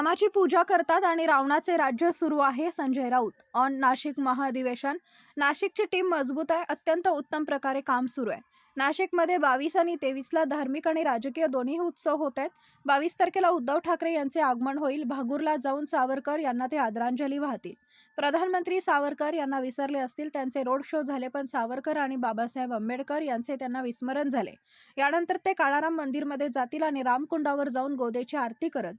रामाची पूजा करतात आणि रावणाचे राज्य सुरू आहे संजय राऊत. ऑन नाशिक महाअधिवेशन नाशिकची टीम मजबूत आहे अत्यंत उत्तम प्रकारे काम सुरू आहे. नाशिकमध्ये बावीस आणि तेवीसला धार्मिक आणि राजकीय दोन्ही उत्सव होत आहेत. बावीस तारखेला उद्धव ठाकरे यांचे आगमन होईल. भागूरला जाऊन सावरकर यांना ते आदरांजली वाहतील. प्रधानमंत्री सावरकर यांना विसरले असतील त्यांचे रोड शो झाले पण सावरकर आणि बाबासाहेब आंबेडकर यांचे त्यांना विस्मरण झाले. यानंतर ते काळाराम मंदिरमध्ये जातील आणि रामकुंडावर जाऊन गोदेची आरती करत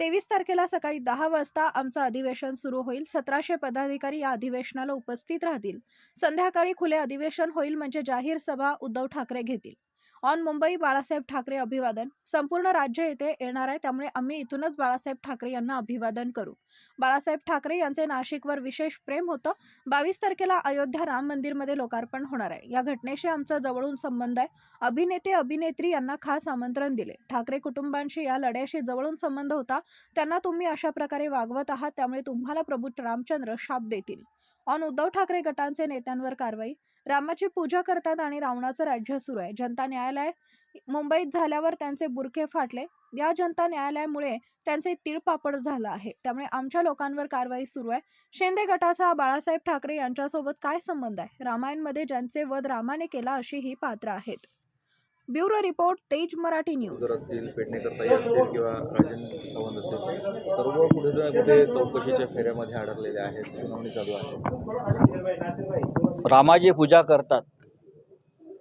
तेवीस तारखेला सकाळी दहा वाजता आमचं अधिवेशन सुरू होईल. सतराशे पदाधिकारी या अधिवेशनाला उपस्थित राहतील. संध्याकाळी खुले अधिवेशन होईल म्हणजे जाहीर सभा उद्धव ठाकरे घेतील. ऑन मुंबई बाळासाहेब ठाकरे अभिवादन. संपूर्ण राज्य येथे येणार आहे त्यामुळे आम्ही इथूनच बाळासाहेब ठाकरे यांना अभिवादन करू. बाळासाहेब ठाकरे यांचे नाशिकवर विशेष प्रेम होतं. बावीस तारखेला अयोध्या राम मंदिरमध्ये लोकार्पण होणार आहे. या घटनेशी आमचा जवळून संबंध आहे. अभिनेते अभिनेत्री यांना खास आमंत्रण दिले. ठाकरे कुटुंबांशी या लढ्याशी जवळून संबंध होता. त्यांना तुम्ही अशा प्रकारे वागवत आहात त्यामुळे तुम्हाला प्रभू रामचंद्र शाप देतील. ऑन उद्धव ठाकरे गटांचे नेत्यांवर कारवाई. रामाची पूजा करतात आणि रावणाचं राज्य सुरू आहे. जनता न्यायालय मुंबईत झाल्यावर त्यांचे बुरखे फाटले. या जनता न्यायालयामुळे त्यांचे तिळपापड झालं आहे. त्यामुळे आमच्या लोकांवर कारवाई सुरू आहे. शिंदे गटाचा बाळासाहेब ठाकरे यांच्यासोबत काय संबंध आहे? रामायणमध्ये ज्यांचे वध रामाने केला अशी ही पात्र आहेत. ब्युरो रिपोर्ट तेज मराठी न्यूज. जर असतील पेडणेकर असतील किंवा राजन सावंत असेल सर्व कुठे ना कुठे चौकशीच्या फेऱ्यामध्ये अडकलेले आहेत. सुनावणी चालू आहे. रामाची पूजा करतात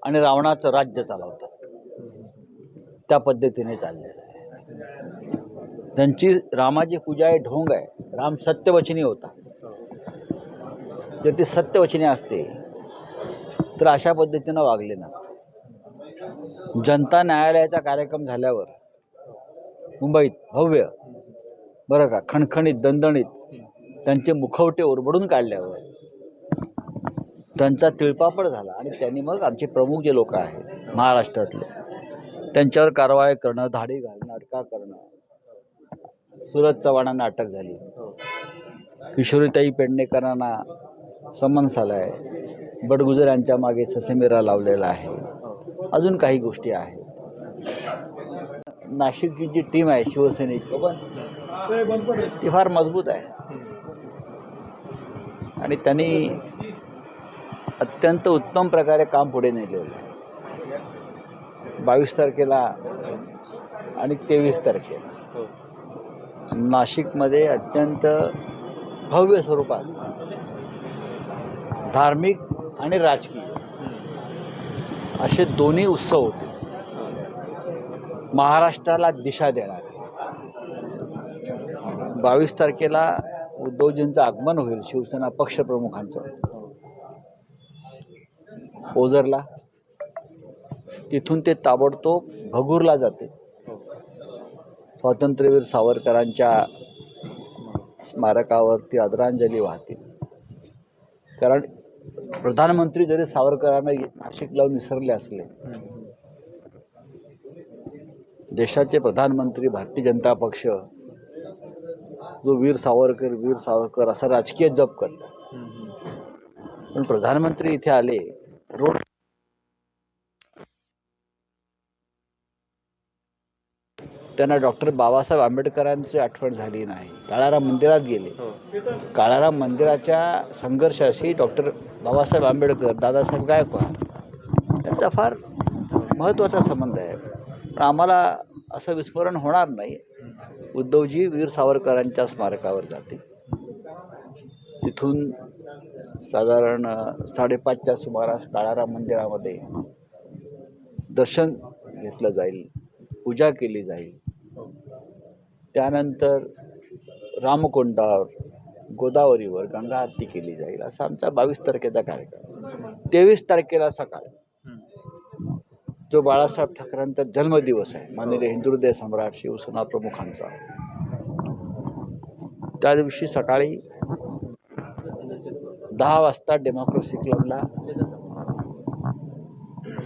आणि रावणाचं राज्य चालवतात. त्या पद्धतीने चाललेलं आहे. त्यांची रामाची पूजा आहे ढोंग आहे. राम सत्यवचनी होता. जर ती सत्यवचनी असते तर अशा पद्धतीनं वागले नसते. जनता न्यायालयाचा कार्यक्रम झाल्यावर मुंबईत भव्य बरं का खणखणीत दणदणीत त्यांचे मुखवटे उरबडून काढल्यावर त्यांचा तिळपापड झाला आणि त्यांनी मग आमचे प्रमुख जे लोक आहेत महाराष्ट्रातले त्यांच्यावर कारवाई करणं धाडी घालणं अटका करणं. सुरज चव्हाणांना अटक झाली. किशोरीताई पेडणेकरांना समन्स आला आहे बडगुजर यांच्या मागे ससेमिरा लावलेला आहे. अजून काही गोष्टी आहेत. नाशिकची जी टीम आहे शिवसेनेची ती फार मजबूत आहे. आणि त्यांनी अत्यंत उत्तम प्रकारे काम पुढे नेलेलं आहे. बावीस तारखेला आणि तेवीस तारखेला. नाशिकमध्ये अत्यंत भव्य स्वरूपात धार्मिक आणि राजकीय असे दोन्ही उत्सव होते. महाराष्ट्राला दिशा देणार. बावीस तारखेला उद्धवजींचं आगमन होईल शिवसेना पक्षप्रमुखांचं ओझरला. तिथून ते ताबडतोब भगूरला जाते. स्वातंत्र्यवीर सावरकरांच्या स्मारकावरती आदरांजली वाहतील कारण प्रधानमंत्री जरी सावरकरांना नाशिक लावून विसरले असले देशाचे प्रधानमंत्री भारतीय जनता पक्ष जो वीर सावरकर वीर सावरकर असा राजकीय जप करतात. पण प्रधानमंत्री इथे आले रोड त्यांना डॉक्टर बाबासाहेब आंबेडकरांची आठवण झाली नाही. काळाराम मंदिरात गेले. काळाराम मंदिराच्या संघर्षाशी डॉक्टर बाबासाहेब आंबेडकर दादासाहेब गायकवाड यांचा फार महत्त्वाचा संबंध आहे. पण आम्हाला असं विस्मरण होणार नाही. उद्धवजी वीर सावरकरांच्या स्मारकावर जाते तिथून साधारण साडेपाचच्या सुमारास काळाराम मंदिरामध्ये दर्शन घेतलं जाईल पूजा केली जाईल. त्यानंतर रामकोंडावर गोदावरीवर गंगा आरती केली जाईल असा आमचा बावीस तारखेचा कार्यक्रम. तेवीस तारखेला सकाळ. जो बाळासाहेब ठाकरेंचा जन्मदिवस आहे माननीय हिंदुहृदय सम्राट शिवसेना प्रमुखांचा. त्या दिवशी सकाळी दहा वाजता डेमोक्रेसी क्लबला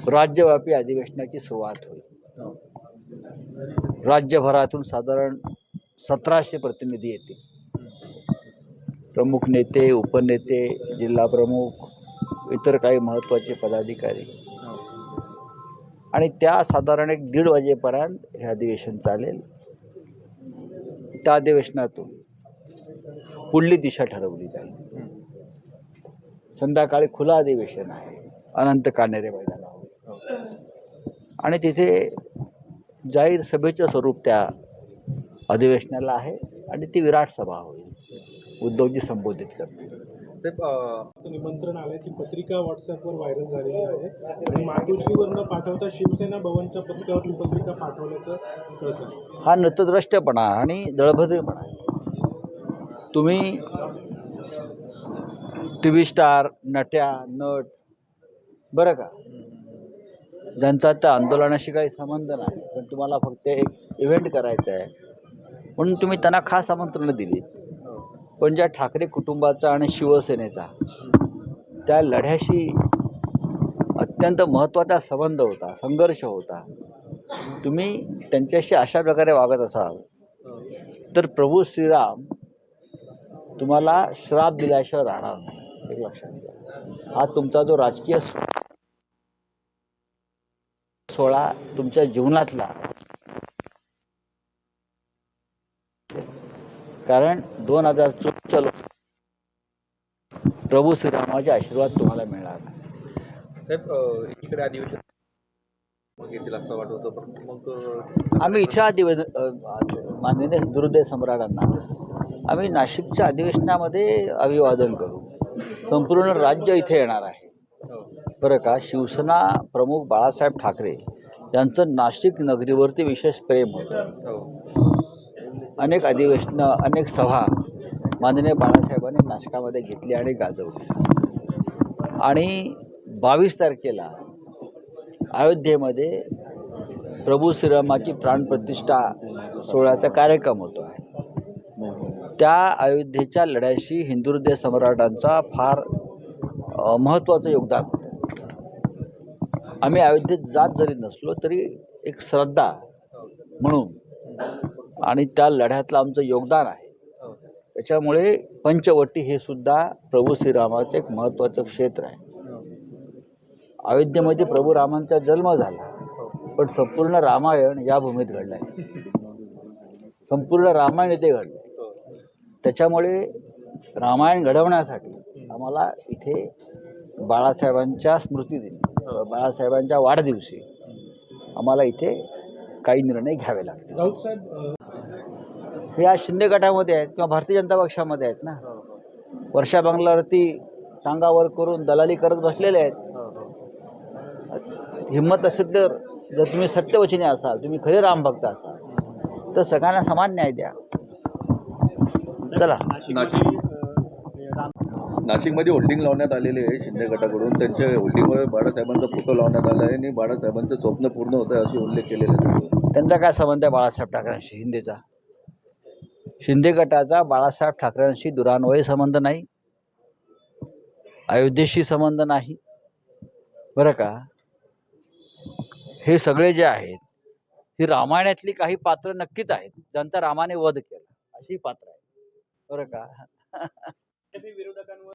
राज्यव्यापी अधिवेशनाची सुरुवात होईल. राज्यभरातून साधारण सतराशे प्रतिनिधी येतील. प्रमुख नेते उपनेते जिल्हा प्रमुख इतर काही महत्त्वाचे पदाधिकारी. आणि त्या साधारण एक दीड वाजेपर्यंत हे अधिवेशन चालेल. त्या अधिवेशनातून पुढली दिशा ठरवली जाईल. संध्याकाळी खुलं अधिवेशन आहे. अनंत कानेरे मैदानावर आणि तिथे जाहीर सभेचं स्वरूप त्या अधिवेशनाला आहे आणि ती विराट सभा होईल. उद्धवजी संबोधित करतील. निमंत्रण आल्याची पत्रिका व्हॉट्सअपवर व्हायरल झालेली आहे. आणि मातोश्रीवरनं पाठवता शिवसेना भवनच्या पत्रिकावर ही पत्रिका पाठवल्याचं हा नतद्रष्टपणा आणि दळभद्रेपणा आहे. तुम्ही टी व्ही स्टार नट्या नट बरं का? ज्यांचा त्या आंदोलनाशी काही संबंध नाही पण तुम्हाला फक्त एक इव्हेंट करायचा आहे. म्हणून तुम्ही त्यांना खास आमंत्रणं दिली. पण ज्या ठाकरे कुटुंबाचा आणि शिवसेनेचा त्या लढ्याशी अत्यंत महत्त्वाचा संबंध होता संघर्ष होता. तुम्ही त्यांच्याशी अशा प्रकारे वागत असाल तर प्रभू श्रीराम तुम्हाला श्राप दिल्याशिवाय राहणार नाही. एक लक्षात घ्या हा तुमचा जो राजकीय सोहळा तुमच्या जीवनातला. कारण दोन हजार चोवीसच्या लोक प्रभू श्रीरामाचे आशीर्वाद तुम्हाला मिळणार. साहेब एकीकडे अधिवेशन असं वाटत होतं पण मग अं, आम्ही इथल्या अधिवेशन माननीय हिंदुहृदय सम्राटांना आम्ही नाशिकच्या अधिवेशनामध्ये अभिवादन करू. संपूर्ण राज्य इथे येणार आहे. हो. बरं का? शिवसेना प्रमुख बाळासाहेब ठाकरे यांचं नाशिक नगरीवरती विशेष प्रेम होतं. हो. अनेक अधिवेशनं अनेक सभा माननीय बाळासाहेबांनी नाशिकामध्ये घेतली आणि गाजवली. आणि बावीस तारखेला अयोध्येमध्ये प्रभू श्रीरामाची प्राणप्रतिष्ठा सोहळ्याचा कार्यक्रम होतो आहे. त्या अयोध्येच्या लढ्याशी हिंदुहृदय सम्राटांचा फार महत्त्वाचं योगदान होतं. आम्ही अयोध्येत जात जरी नसलो तरी एक श्रद्धा म्हणून आणि त्या लढ्यातलं आमचं योगदान आहे. त्याच्यामुळे पंचवटी हे सुद्धा प्रभू श्रीरामाचं एक महत्त्वाचं क्षेत्र आहे. अयोध्येमध्ये प्रभू रामांचा जन्म झाला पण संपूर्ण रामायण या भूमीत घडलं आहे संपूर्ण रामायण इथे घडलं त्याच्यामुळे रामायण घडवण्यासाठी आम्हाला इथे बाळासाहेबांच्या स्मृतीदिनी बाळासाहेबांच्या वाढदिवशी आम्हाला इथे काही निर्णय घ्यावे लागतील. हे आज शिंदे गटामध्ये आहेत किंवा भारतीय जनता पक्षामध्ये आहेत ना? वर्षा बंगल्यावरती टांगावर करून दलाली करत बसलेले आहेत. हिंमत असेल तर जर तुम्ही सत्यवचनी असाल तुम्ही खरे रामभक्त असाल तर सगळ्यांना समान न्याय द्या. चला. नाशिकमध्ये राम- नाशिकमध्ये होल्डिंग लावण्यात आलेले आहे शिंदे गटाकडून. त्यांच्या होल्डिंगवर बाळासाहेबांचा फोटो लावण्यात आला आहे आणि बाळासाहेबांचं स्वप्न पूर्ण होतं असे उल्लेख केलेले त्यांचा काय संबंध आहे बाळासाहेब ठाकरेंशी शिंदेचा? शिंदे गटाचा बाळासाहेब ठाकरेंशी दुरान्वयी संबंध नाही. अयोध्येशी संबंध नाही. बरं का? हे सगळे जे आहेत ही रामायणातली काही पात्र नक्कीच आहेत ज्यांचा रामाने वध केला. अशी पात्र बरं का. तुम्ही विरोधकांवर